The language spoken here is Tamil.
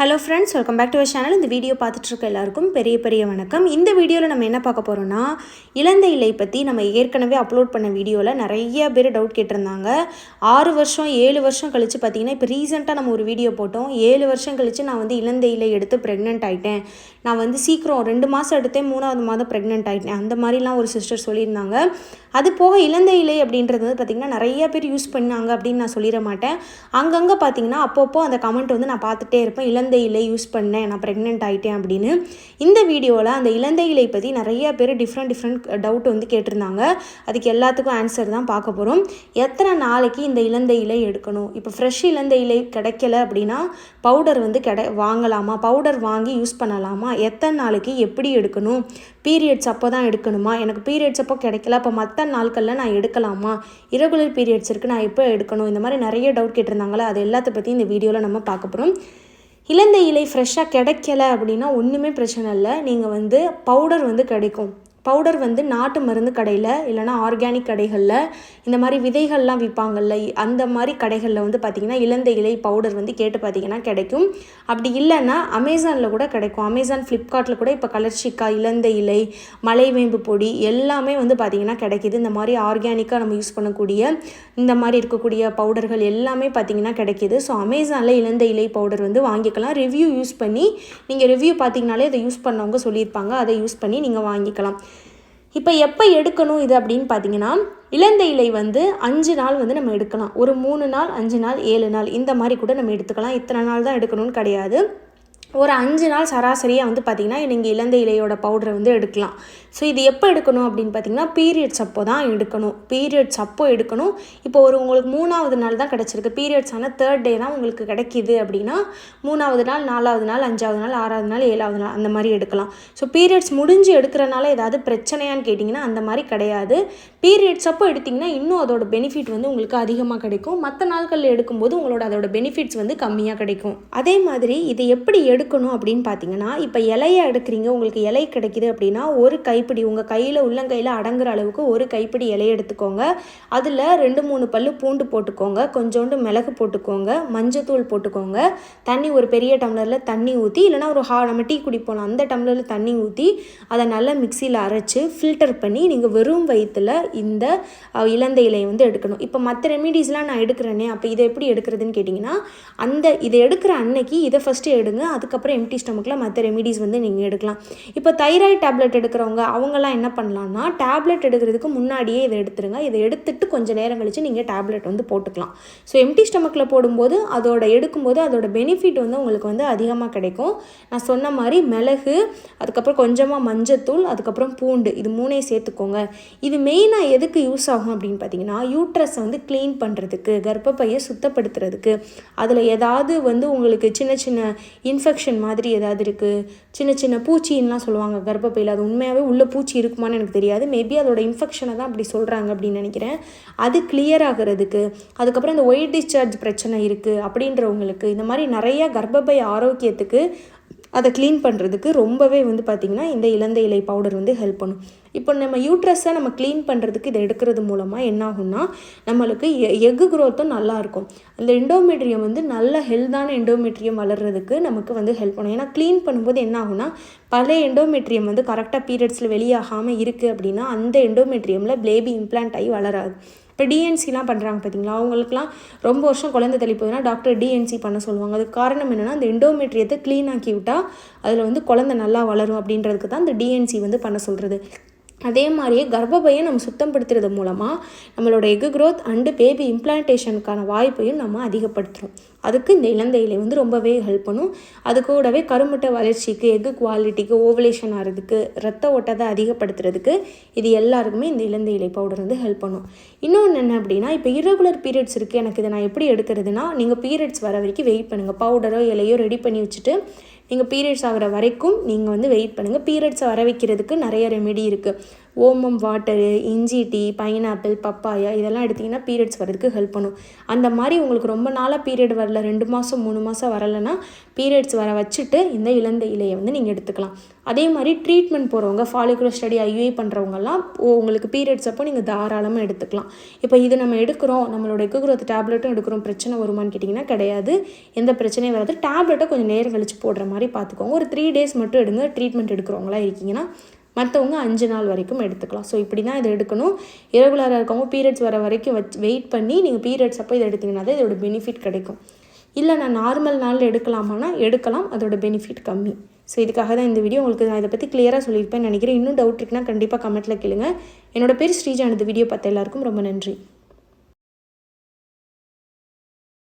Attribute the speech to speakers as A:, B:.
A: Hello friends welcome back to our channel இந்த வீடியோ பார்த்துட்டு இருக்க எல்லாருக்கும் பெரிய பெரிய வணக்கம். இந்த வீடியோவில் நம்ம என்ன பார்க்க போகிறோம்னா இளந்த இலை பற்றி நம்ம ஏற்கனவே அப்லோட் பண்ண வீடியோவில் நிறைய பேர் டவுட் கேட்டிருந்தாங்க. ஆறு வருஷம் ஏழு வருஷம் கழித்து பார்த்தீங்கன்னா இப்போ ரீசெண்டாக நம்ம ஒரு வீடியோ போட்டோம். ஏழு வருஷம் கழித்து நான் வந்து இளந்த இலை எடுத்து ப்ரெக்னென்ட் ஆகிட்டேன் நான் வந்து சீக்கிரம் ரெண்டு மாதம் எடுத்தே மூணாவது மாதம் ப்ரெக்னென்ட் ஆகிட்டேன் அந்த மாதிரிலாம் ஒரு சிஸ்டர் சொல்லியிருந்தாங்க. அது போக இளந்த இலை அப்படின்றது வந்து பார்த்திங்கன்னா நிறைய பேர் யூஸ் பண்ணாங்க அப்படின்னு நான் சொல்லிட மாட்டேன். அங்கங்கே பார்த்தீங்கன்னா அப்பப்போ அந்த கமெண்ட் வந்து நான் பார்த்துட்டே இருப்பேன். இலந்தை இலை யூஸ் பண்ணேன். நான் ப்ரெக்னென்ட் ஆகிட்டேன் அப்படின்னு. இந்த வீடியோவில் அந்த இலந்தை இலை பற்றி நிறைய பேர் டிஃப்ரெண்ட் டிஃப்ரெண்ட் டவுட் வந்து கேட்டிருந்தாங்க. அதுக்கு எல்லாத்துக்கும் ஆன்சர் தான் பார்க்க போகிறோம் எத்தனை நாளைக்கு இந்த இலந்தை இலை எடுக்கணும்? இப்போ ஃப்ரெஷ் இலந்தை இலை கிடைக்கல அப்படின்னா பவுடர் வந்து கிடை வாங்கலாமா? பவுடர் வாங்கி யூஸ் பண்ணலாமா? எத்தனை நாளைக்கு எப்படி எடுக்கணும்? பீரியட்ஸ் அப்போ தான் எடுக்கணுமா? எனக்கு பீரியட்ஸ் அப்போ கிடைக்கல. அப்போ மற்ற நாட்களில் நான் எடுக்கலாமா? இரகுலர் பீரியட்ஸ் இருக்குது நான் எப்போ எடுக்கணும்? இந்த மாதிரி நிறைய டவுட் கேட்டிருந்தாங்களா அது எல்லாத்த பற்றி இந்த வீடியோவில் நம்ம பார்க்க போகிறோம் இலந்தை இலை ஃப்ரெஷ்ஷாக கிடைக்கல அப்படின்னா ஒன்றுமே பிரச்சனை இல்லை. நீங்கள் வந்து பவுடர் வந்து கிடைக்கும். பவுடர் வந்து நாட்டு மருந்து கடையில் இல்லைனா ஆர்கானிக் கடைகளில் இந்த மாதிரி விதைகள்லாம் விற்பாங்கல்ல அந்த மாதிரி கடைகளில் வந்து பார்த்திங்கன்னா இளந்த இலை பவுடர் வந்து கேட்டு பார்த்தீங்கன்னா கிடைக்கும். அப்படி இல்லைன்னா அமேசானில் கூட கிடைக்கும். அமேசான் ஃப்ளிப்கார்ட்டில் கூட இப்போ கலர்ச்சிக்கா இளந்த இலை மலைவேம்பு பொடி எல்லாமே வந்து பார்த்திங்கன்னா கிடைக்கிது. இந்த மாதிரி ஆர்கானிக்காக நம்ம யூஸ் பண்ணக்கூடிய இந்த மாதிரி இருக்கக்கூடிய பவுடர்கள் எல்லாமே பார்த்திங்கன்னா கிடைக்கிது. ஸோ அமேசானில் இளந்த இலை பவுடர் வந்து வாங்கிக்கலாம். ரிவ்யூ யூஸ் பண்ணி நீங்கள் ரிவ்யூ பார்த்தீங்கனாலே அதை யூஸ் பண்ணவங்க சொல்லியிருப்பாங்க. அதை யூஸ் பண்ணி நீங்கள் வாங்கிக்கலாம். இப்போ எப்போ எடுக்கணும் இது அப்படின்னு பார்த்தீங்கன்னா இலந்தை இலை வந்து அஞ்சு நாள் வந்து நம்ம எடுக்கலாம். ஒரு மூணு நாள் அஞ்சு நாள் ஏழு நாள் இந்த மாதிரி கூட நம்ம எடுத்துக்கலாம். இத்தனை நாள் தான் எடுக்கணும்னு கிடையாது. ஒரு அஞ்சு நாள் சராசரியாக வந்து பார்த்திங்கன்னா நீங்கள் இலந்தை இலையோட பவுடரை வந்து எடுக்கலாம். ஸோ இது எப்போ எடுக்கணும் அப்படின்னு பார்த்தீங்கன்னா பீரியட்ஸ் அப்போ தான் எடுக்கணும். பீரியட்ஸ் அப்போ எடுக்கணும். இப்போ ஒரு உங்களுக்கு மூணாவது நாள் தான் கிடச்சிருக்கு. பீரியட்ஸ் ஆனால் தேர்ட் டே தான் உங்களுக்கு கிடைக்கிது அப்படின்னா மூணாவது நாள் நாலாவது நாள் அஞ்சாவது நாள் ஆறாவது நாள் ஏழாவது நாள் அந்த மாதிரி எடுக்கலாம். ஸோ பீரியட்ஸ் முடிஞ்சு எடுக்கிறனால ஏதாவது பிரச்சனையான்னு கேட்டிங்கன்னா அந்த மாதிரி கிடையாது. பீரியட்ஸ் அப்போ எடுத்திங்கன்னா இன்னும் அதோட பெனிஃபிட் வந்து உங்களுக்கு அதிகமாக கிடைக்கும். மற்ற நாட்களில் எடுக்கும்போது உங்களோட அதோட பெனிஃபிட்ஸ் வந்து கம்மியாக கிடைக்கும். அதே மாதிரி இதை எப்படி எடு எடுக்கணும் அப்படின்னு பார்த்தீங்கன்னா இப்போ இலையை எடுக்கிறீங்க உங்களுக்கு இலை கிடைக்குது அப்படின்னா ஒரு கைப்பிடி உங்கள் கையில் உள்ளங்கையில் அடங்குற அளவுக்கு ஒரு கைப்பிடி இலையை எடுத்துக்கோங்க. அதில் ரெண்டு மூணு பல்லு பூண்டு போட்டுக்கோங்க கொஞ்சோண்டு மிளகு போட்டுக்கோங்க மஞ்சத்தூள் போட்டுக்கோங்க. தண்ணி ஒரு பெரிய டம்ளரில் தண்ணி ஊற்றி இல்லைனா ஒரு ஹா நம்ம டீ குடிப்போம் அந்த டம்ளரில் தண்ணி ஊற்றி அதை நல்லா மிக்சியில் அரைச்சி ஃபில்டர் பண்ணி நீங்கள் வெறும் வயிற்றில் இந்த இலந்தை இலையை வந்து எடுக்கணும். இப்போ மற்ற ரெமிடிஸ்லாம் நான் எடுக்கிறேனே அப்போ இதை எப்படி எடுக்கிறதுன்னு கேட்டிங்கன்னா அந்த இதை எடுக்கிற அன்னைக்கு இதை ஃபஸ்ட்டு எடுங்க அதுக்கப்புறம் எம்டி ஸ்டமக்கில் மற்ற ரெமிடிஸ் வந்து நீங்கள் எடுக்கலாம். இப்போ தைராய்டு டேப்லெட் எடுக்கிறவங்க அவங்கெல்லாம் என்ன பண்ணலாம்னா டேப்லெட் எடுக்கிறதுக்கு முன்னாடியே இதை எடுத்துருங்க. இதை எடுத்துட்டு கொஞ்சம் நேரம் கழித்து நீங்கள் டேப்லெட் வந்து போட்டுக்கலாம். ஸோ எம்டி ஸ்டமக்கில் போடும்போது அதோட எடுக்கும்போது அதோட பெனிஃபிட் வந்து உங்களுக்கு வந்து அதிகமாக கிடைக்கும். நான் சொன்ன மாதிரி மிளகு அதுக்கப்புறம் கொஞ்சமாக மஞ்சத்தூள் அதுக்கப்புறம் பூண்டு இது மூணையும் சேர்த்துக்கோங்க. இது மெயினாக எதுக்கு யூஸ் ஆகும் அப்படின்னு பார்த்தீங்கன்னா யூட்ரஸை வந்து க்ளீன் பண்ணுறதுக்கு கர்ப்பப்பையை சுத்தப்படுத்துறதுக்கு அதில் ஏதாவது வந்து உங்களுக்கு சின்ன சின்ன இன்ஃபெக்ஷன் மாதிரி ஏதாவது இருக்குது சின்ன சின்ன பூச்சின்லாம் சொல்லுவாங்க கர்ப்பப்பையில். அது உண்மையாகவே உள்ள பூச்சி இருக்குமான்னு எனக்கு தெரியாது. மேபி அதோட இன்ஃபெக்ஷனை தான் அப்படி சொல்கிறாங்க அப்படின்னு நினைக்கிறேன். அது கிளியர் ஆகிறதுக்கு அதுக்கப்புறம் இந்த ஒயிட் டிஸ்சார்ஜ் பிரச்சனை இருக்குது அப்படின்றவங்களுக்கு இந்த மாதிரி நிறையா கர்ப்பப்பை ஆரோக்கியத்துக்கு அதை க்ளீன் பண்ணுறதுக்கு ரொம்பவே வந்து பார்த்திங்கன்னா இந்த இலந்தை இலை பவுடர் வந்து ஹெல்ப் பண்ணும். இப்போ நம்ம யூட்ரஸை நம்ம க்ளீன் பண்ணுறதுக்கு இதை எடுக்கிறது மூலமாக என்ன ஆகும்னா நம்மளுக்கு எக்கு க்ரோத்தும் நல்லாயிருக்கும் அந்த எண்டோமெட்ரியம் வந்து நல்ல ஹெல்தான எண்டோமெட்ரியம் வளர்கிறதுக்கு நமக்கு வந்து ஹெல்ப் பண்ணும். ஏன்னா க்ளீன் பண்ணும்போது என்ன ஆகும்னா பழைய எண்டோமெட்ரியம் வந்து கரெக்டாக பீரியட்ஸில் வெளியாகாமல் இருக்குது அப்படின்னா அந்த எண்டோமெட்ரியமில் பேபி இம்ப்ளான்ட் ஆகி வளராது. இப்போ டிஎன்சிலாம் பண்ணுறாங்க பார்த்தீங்களா அவங்களுக்குலாம் ரொம்ப வருஷம் குழந்தை தெளிப்பதுனா டாக்டர் டிஎன்சி பண்ண சொல்லுவாங்க. அதுக்கு காரணம் என்னென்னா அந்த எண்டோமெட்ரியத்தை க்ளீன் ஆக்கி விட்டால் அதில் வந்து குழந்தை நல்லா வளரும் அப்படின்றதுக்கு தான் இந்த டிஎன்சி வந்து பண்ண சொல்கிறது அதே மாதிரியே கர்ப்பப்பையை நம்ம சுத்தப்படுத்துறது மூலமாக நம்மளோட எக்கு க்ரோத் அண்டு பேபி இம்ப்ளான்டேஷனுக்கான வாய்ப்பையும் நம்ம அதிகப்படுத்துகிறோம் அதுக்கு இந்த இலந்தை இலை வந்து ரொம்பவே ஹெல்ப் பண்ணும். அது கூடவே கருமுட்டை வளர்ச்சிக்கு எக்கு குவாலிட்டிக்கு ஓவலேஷன் ஆகிறதுக்கு ரத்த ஓட்டத்தை அதிகப்படுத்துறதுக்கு இது எல்லாருக்குமே இந்த இலந்தை இலை பவுடர் வந்து ஹெல்ப் பண்ணும். இன்னொன்று என்ன அப்படின்னா இப்போ இரகுலர் பீரியட்ஸ் இருக்குது எனக்கு இதை நான் எப்படி எடுக்கிறதுனா நீங்கள் பீரியட்ஸ் வர வரைக்கும் வெயிட் பண்ணுங்கள் பவுடரோ இலையோ ரெடி பண்ணி வச்சுட்டு நீங்கள் பீரியட்ஸ் ஆகிற வரைக்கும் நீங்கள் வந்து வெயிட் பண்ணுங்கள் பீரியட்ஸை வர வைக்கிறதுக்கு நிறைய ரெமெடி இருக்குது ஓமம் வாட்டரு இஞ்சி டீ பைனாப்பிள் பப்பாயா இதெல்லாம் எடுத்திங்கன்னா பீரியட்ஸ் வரதுக்கு ஹெல்ப் பண்ணும். அந்த மாதிரி உங்களுக்கு ரொம்ப நாளாக பீரியட் வரல ரெண்டு மாதம் மூணு மாதம் வரலைன்னா பீரியட்ஸ் வர வச்சுட்டு இந்த இழந்த இலையை வந்து நீங்கள் எடுத்துக்கலாம். அதே மாதிரி ட்ரீட்மெண்ட் போகிறவங்க ஃபாலிகுலர் ஸ்டடி ஐயூஐ பண்ணுறவங்கலாம் உங்களுக்கு பீரியட்ஸ் அப்போ நீங்கள் தாராளமாக எடுத்துக்கலாம். இப்போ இது நம்ம எடுக்கிறோம் நம்மளோட எக்கு குரோத் டேப்லெட்டும் எடுக்கிறோம் பிரச்சனை வருமான்னு கேட்டிங்கன்னா கிடையாது. எந்த பிரச்சனையும் வராது. டேப்லெட்டை கொஞ்சம் நேரம் கழிச்சு போடுற மாதிரி பார்த்துக்கோங்க. ஒரு த்ரீ டேஸ் மட்டும் எடுங்க ட்ரீட்மெண்ட் எடுக்கிறவங்களா இருக்கீங்கன்னா மற்றவங்க அஞ்சு நாள் வரைக்கும் எடுத்துக்கலாம். ஸோ இப்படி தான் இதை எடுக்கணும். இரகுலராக இருக்கவங்க பீரியட்ஸ் வர வரைக்கும் வச்சு வெயிட் பண்ணி நீங்கள் பீரியட்ஸ் அப்போ இதை எடுத்தீங்கன்னா தான் இதோட பெனிஃபிட் கிடைக்கும். இல்லை நான் நார்மல் நாளில் எடுக்கலாமானா எடுக்கலாம். அதோட பெனிஃபிட் கம்மி. ஸோ இதுக்காக தான் இந்த வீடியோ உங்களுக்கு நான் இதை பற்றி கிளியராக சொல்லியிருப்பேன் நினைக்கிறேன். இன்னும் டவுட் இருக்குன்னா கண்டிப்பாக கமெண்ட்டில் கேளுங்க. என்னோட பேர் ஸ்ரீஜா. இந்த வீடியோ பார்த்த எல்லாருக்கும் ரொம்ப நன்றி.